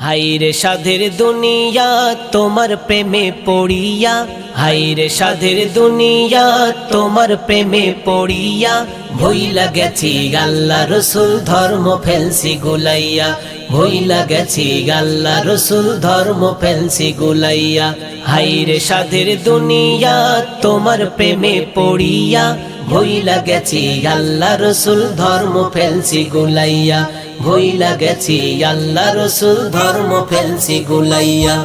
হাইরে সাধের দুনিয়া তোমার প্রেমে পড়িয়া। হাইরে সাধের দুনিয়া তোমার প্রেমে পড়িয়া। ভইলা গেছি গাল্লা রসুল ধর্ম ফেলসি গুলাইয়া। ভইলা গেছি গাল্লা রসুল ধর্ম ফেলসি গুলাইয়া। হাইরে সাধের দুনিয়া তোমার প্রেমে পড়িয়া। ভইলা গেছি গাল্লা রসুল ধর্ম ফেলসি গুলাইয়া। ভইলা গেছি আল্লাহ রসুল ধর্ম ফেলছি গুলাইয়া।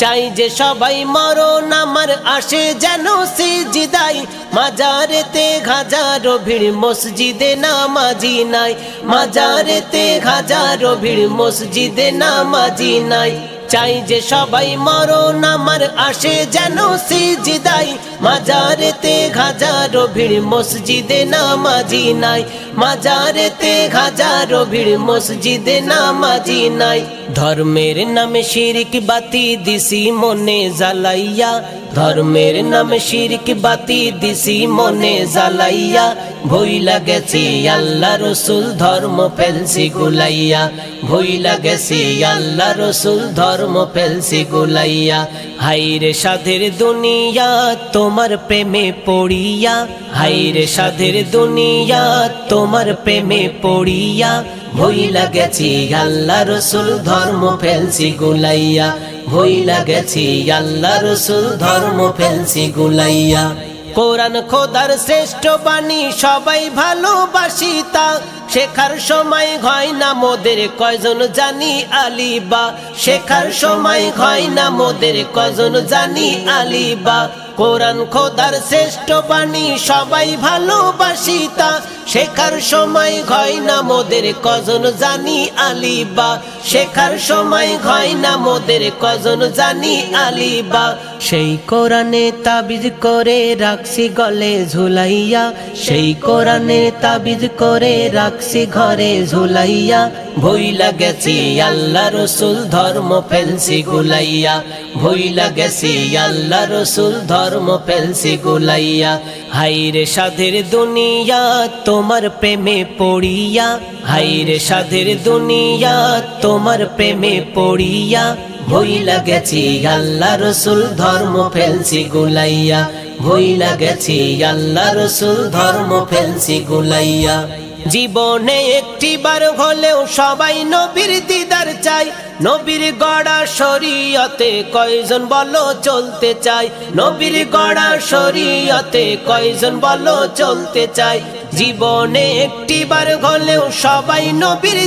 চাই যে সবাই মরণ আমার আসে যেন সিজিদাই। মাজারেতে হাজারো ভিড়, মসজিদে নামাজি নাই। মাজারেতে হাজারো ভিড়, মসজিদে নামাজি নাই। চাই যে সবাই মরণ আমার আসে যেন সিজিদাই। মাজারেতে হাজারো ভিড়, মসজিদে নামাজি নাই। মাজারেতে হাজারো ভিড়, মসজিদে নামাজি নাই। ধর্মের নামে শিরিক বাতি দিছি মনে জ্বালাইয়া। ধর্মের নামে শিরিক বাতি দিছি মনে জ্বালাইয়া। ভইলা গেছি আল্লাহ রসুল, ধর্ম ফেলছি গুলাইয়া। ভইলা গেছি, আল্লাহ রসুল ধর্ম ফেলছি গুলাইয়া। হাইরে সাধের দুনিয়া, তোমার প্রেমে পড়িয়া। হাইরে সাধের দুনিয়া, তোমার প্রেমে পড়িয়া। ভইলা গেছি, আল্লাহ রসুল ধর্ম ফেলছি গুলাইয়া। ভইলা গেছি, আল্লাহ রসুল ধর্ম ফেলছি গুলাইয়া। কোরআন খোদার শ্রেষ্ঠ বাণী, সবাই ভালোবাসি তা। শেখার সময় হয় না মোদের, কয়জন জানি আলিবা? শেখার সময় হয় না মোদের, কয়জন জানি আলিবা? কোরআন খোদার শ্রেষ্ঠ বাণী, সবাই ভালোবাসি তা। শেখার সময় হয় না মোদের কজন জানি আলিবা। শেখার সময় হয় না মোদের কজন জানি আলিবা। সেই কোরআনে তাবিজ করে রাখছি গলে ঝুলাইয়া। সেই কোরআনে তাবিজ করে রাখছি ঘরে ঝুলাইয়া। ভইলা গেছি আল্লাহ রসুল, ধর্ম ফেলছি গুলাইয়া। ভইলা গেছি আল্লাহ রসুল, ধর্ম ফেলছি গুলাইয়া। হাইরে সাধের দুনিয়া তোমার প্রেমে পড়িয়া। হাইরে সাধের দুনিয়া তোমার প্রেমে পড়িয়া। ভইলা গেছি আল্লাহ রসুল, ধর্ম ফেলছি গুলাইয়া। ভইলা গেছি আল্লাহ রসুল, ধর্ম ফেলছি গুলাইয়া। জীবনে একটি বার হলেও সবাই নবীর দিদার চাই। নবীর গড়া শরীয়তে কয়জন বলো চলতে চাই? নবীর গড়া শরীয়তে কয়জন বলো চলতে চাই? জীবনে একটি বার হলেও সবাই নবীর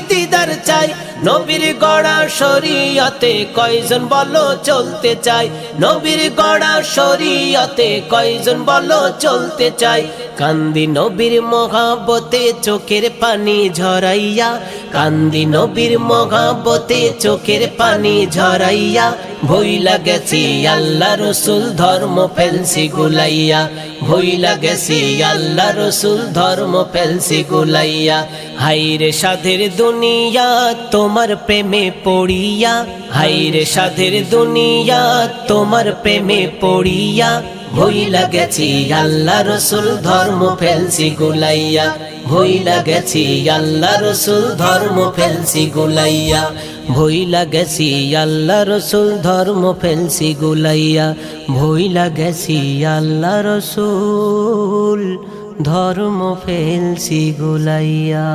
দিদার চাই। নবীর গড়া শরীয়তে কয়জন বলো চলতে চাই? নবীর গড়া শরীয়তে কয়জন বলো চলতে চাই? কান্দি নবীর মহাবতে চোখের পানি ঝরাইয়া। কান্দি নবীর মহাবতে চোখের পানি ঝরাইয়া। ভইলা গেছি আল্লাহ রসুল ধর্ম ফেলছি গুলাইয়া। ভইলা গেছি আল্লাহ রসুল ধর্ম ফেলছি গুলাইয়া। হাইরে সাধের দুনিয়া তোমার প্রেমে পড়িয়া, হাইরে সাধের দুনিয়া, তোমার প্রেমে পড়িয়া ভইলা গেছি আল্লাহ রসুল, ধর্ম ফেলছি গুলাইয়া। ভইলা গেছি আল্লাহ রসুল, ধর্ম ফেলছি গুলাইয়া। ভইলা গেছি আল্লাহ রসুল, ধর্ম ফেলছি গুলাইয়া। ভইলা গেছি আল্লাহ রসুল, ধর্ম ফেলছি গুলাইয়া।